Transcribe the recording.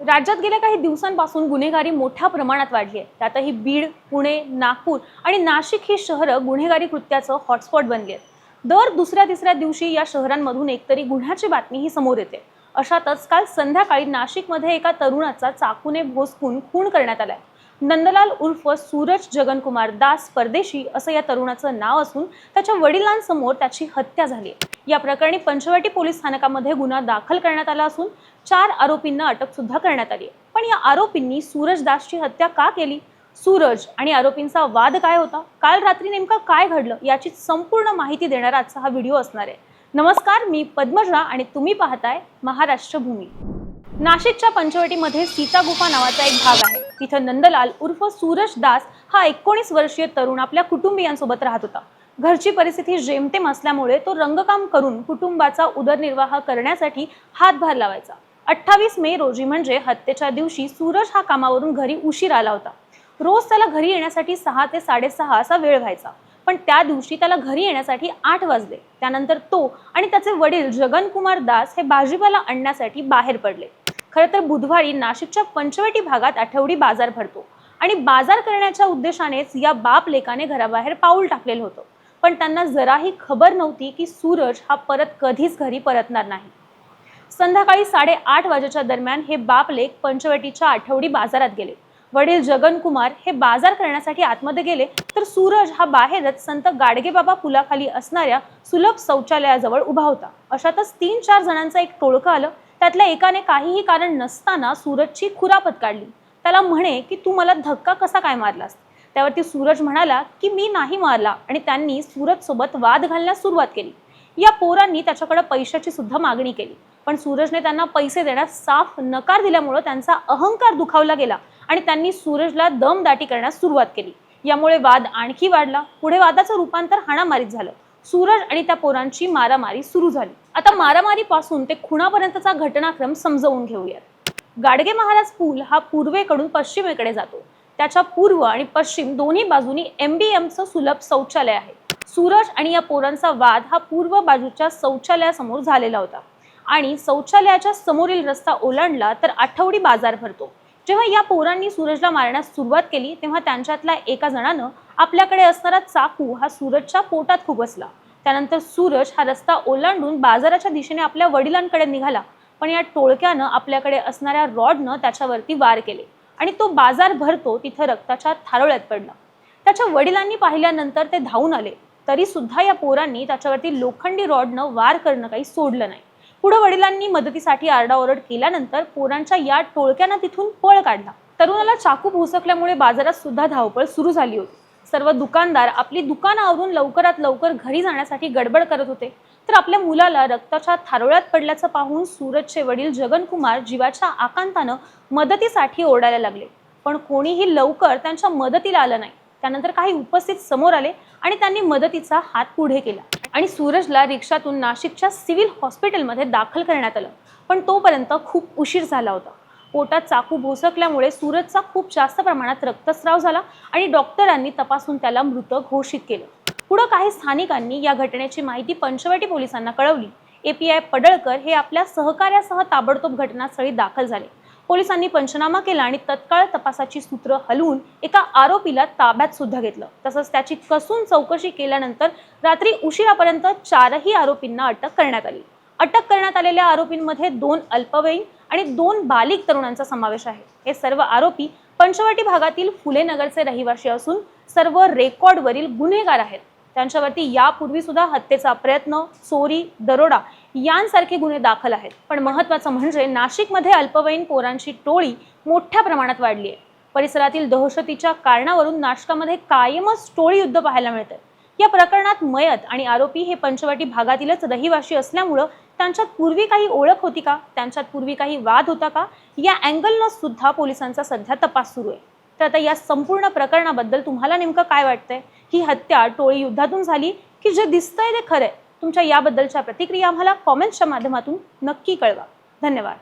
राज्यात गेल्या काही दिवसांपासून गुन्हेगारी मोठ्या प्रमाणात वाढली आहे. त्यातही बीड पुणे नागपूर आणि नाशिक ही शहरं गुन्हेगारी कृत्याचं हॉटस्पॉट बनली आहेत. दर दुसऱ्या तिसऱ्या दिवशी या शहरांमधून एकतरी गुन्ह्याची बातमी ही समोर येते. अशातच काल संध्याकाळी नाशिकमध्ये एका तरुणाचा चाकूने भोसकून खून करण्यात आलाय. नंदलाल उर्फ सूरज जगनकुमार दास परदेशी असं या तरुणाचं नाव असून त्याच्या वडिलांसमोर त्याची हत्या झाली या प्रकरणी पंचवटी पोलीस स्थानकामध्ये गुन्हा दाखल करण्यात आला असून चार आरोपींना अटक सुद्धा करण्यात आली पण या आरोपींनी सूरज दासची हत्या का केली? सूरज आणि आरोपींचा वाद काय होता? काल रात्री नेमका काय घडलं याची संपूर्ण माहिती देणारा आजचा हा व्हिडिओ असणार आहे. नमस्कार मी पद्मजा आणि तुम्ही पाहताय महाराष्ट्र भूमी. नाशिकच्या पंचवटीमध्ये सीता गुफा नावाचा एक भाग आहे. तिथं नंदलाल उर्फ सूरज दास हा एकोणीस वर्षीय तरुण आपल्या कुटुंबियांसोबत राहत होता. घरची परिस्थिती जेमतेम असल्यामुळे तो रंगकाम करून कुटुंबाचा उदरनिर्वाह करण्यासाठी हातभार लावायचा. अठ्ठावीस मे रोजी म्हणजे हत्येच्या दिवशी सूरज हा कामावरून घरी उशीर आला होता. रोज त्याला घरी येण्यासाठी सहा ते साडेसहा असा वेळ व्हायचा. पण त्या दिवशी त्याला घरी येण्यासाठी आठ वाजले. त्यानंतर तो आणि त्याचे वडील जगनकुमार दास हे भाजीपाला आणण्यासाठी बाहेर पडले. खरं तर बुधवारी नाशिकच्या पंचवटी भागात आठवडी बाजार भरतो. आणि बाजार करण्याच्या उद्देशानेच या बाप लेकाने घराबाहेर पाऊल टाकलेलं होतं. पण त्यांना जराही खबर नव्हती की सूरज हा परत कधीच घरी परतणार नाही. संध्याकाळी साडेआठ वाजेच्या दरम्यान हे बाप लेक पंचवटीच्या आठवडी बाजारात गेले. वडील जगन कुमार हे बाजार करण्यासाठी आतमध्ये गेले तर सूरज हा बाहेरच संत गाडगेबाबा पुलाखाली असणाऱ्या सुलभ शौचालयाजवळ उभा होता. अशातच तीन चार जणांचा एक टोळकं आलं. त्यातल्या एकाने काहीही कारण नसताना सूरजची खुरापत काढली. त्याला म्हणे की तू मला धक्का कसा काय मारलास? त्यावरती सूरज म्हणाला की मी नाही मारला. आणि त्यांनी सूरज सोबत वाद घालण्यास सुरुवात केली. या पोरांनी त्याच्याकडे पैशाची सुद्धा मागणी केली. पण सूरजने त्यांना पैसे देण्यास साफ नकार दिल्यामुळं त्यांचा अहंकार दुखावला गेला आणि त्यांनी सूरजला दमदाटी करण्यास सुरुवात केली. यामुळे वाद आणखी वाढला. पुढे वादाचं रूपांतर हाणामारीत झालं. सूरज आणि त्या पोरांची मारामारी सुरू झाली. आता मारामारीपासून ते खुणापर्यंतचा घटनाक्रम समजवून घेऊयात. गाडगे महाराज पूल हा पूर्वेकडून पश्चिमेकडे जातो. त्याच्या पूर्व आणि पश्चिम दोन्ही बाजूनी एम बी एमचं सुलभ शौचालय आहे. सूरज आणि या पोरांचा वाद हा पूर्व बाजूच्या शौचालयासमोर झालेला होता. आणि शौचालयाच्या समोरील रस्ता ओलांडला तर आठवडी बाजार भरतो. जेव्हा या पोरांनी सूरजला मारण्यास सुरुवात केली तेव्हा त्यांच्यातल्या एका जणानं आपल्याकडे असणारा चाकू हा सूरजच्या पोटात खुबसला त्यानंतर सूरज हा रस्ता ओलांडून बाजाराच्या दिशेने आपल्या वडिलांकडे निघाला. पण या टोळक्यानं आपल्याकडे असणाऱ्या रॉडनं त्याच्यावरती वार केले आणि तो बाजार भरतो तिथं रक्ताच्या थारोळ्यात पडला. त्याच्या वडिलांनी पाहिल्यानंतर ते धावून आले. तरी सुद्धा या पोरांनी त्याच्यावरती लोखंडी रॉडनं वार करणं काही सोडलं नाही. पुढे वडिलांनी मदतीसाठी आरडाओरड केल्यानंतर पोरांच्या या टोळक्यानं तिथून पळ काढला. तरुणाला चाकू भोसकल्यामुळे बाजारात सुद्धा धावपळ सुरू झाली होती. सर्व दुकानदार आपली दुकानं आवरून लवकरात लवकर घरी जाण्यासाठी गडबड करत होते. तर आपल्या मुलाला रक्ताच्या थारोळ्यात पडल्याचं पाहून सूरजचे वडील जगनकुमार जीवाच्या आकांतानं मदतीसाठी ओरडायला लागले. पण कोणीही लवकर त्यांच्या मदतीला आलं नाही. त्यानंतर काही उपस्थित समोर आले आणि त्यांनी मदतीचा हात पुढे केला. आणि सूरजला रिक्षातून नाशिकच्या सिव्हिल हॉस्पिटलमध्ये दाखल करण्यात आलं. पण तोपर्यंत खूप उशीर झाला होता. पोटात चाकू भोसकल्यामुळे सूरजचा खूप जास्त प्रमाणात रक्तस्राव झाला आणि डॉक्टरांनी तपासून त्याला मृत घोषित केलं. पुढं काही स्थानिकांनी या घटनेची माहिती पंचवटी पोलिसांना कळवली. एपीआय पडळकर हे आपल्या सहकार्यासह ताबडतोब घटनास्थळी दाखल झाले. पोलिसांनी पंचनामा केला आणि तत्काळ तपासाची सूत्र हलवून एका आरोपीला ताब्यात सुद्धा घेतलं. तसंच त्याची कसून चौकशी केल्यानंतर रात्री उशिरापर्यंत चारही आरोपींना अटक करण्यात आली. अटक करण्यात आलेल्या आरोपींमध्ये दोन अल्पवयीन आणि दोन बालिक तरुणांचा समावेश आहे. हे सर्व आरोपी पंचवटी भागातील फुले नगरचे रहिवासी असून सर्व रेकॉर्डवरील गुन्हेगार आहेत. त्यांच्यावरती यापूर्वी सुद्धा हत्येचा प्रयत्न चोरी दरोडा यांसारखे गुन्हे दाखल आहेत. पण महत्त्वाचं म्हणजे नाशिकमध्ये अल्पवयीन पोरांची टोळी मोठ्या प्रमाणात वाढली आहे. परिसरातील दहशतीच्या कारणावरून नाशकामध्ये कायमच टोळी युद्ध पाहायला मिळतं या प्रकरणात मयत आणि आरोपी हे पंचवटी भागातीलच रहिवाशी असल्यामुळं त्यांच्यात पूर्वी काही ओळख होती का? त्यांच्यात पूर्वी काही वाद होता का? या अँगलनं सुद्धा पोलिसांचा सध्या तपास सुरू आहे. तर आता या संपूर्ण प्रकरणाबद्दल तुम्हाला नेमकं काय वाटतंय? ही हत्या टोळी युद्धातून झाली की जे दिसतंय ते खरंय? तुमच्या याबद्दलच्या प्रतिक्रिया आम्हाला कॉमेंट्सच्या माध्यमातून नक्की कळवा. धन्यवाद.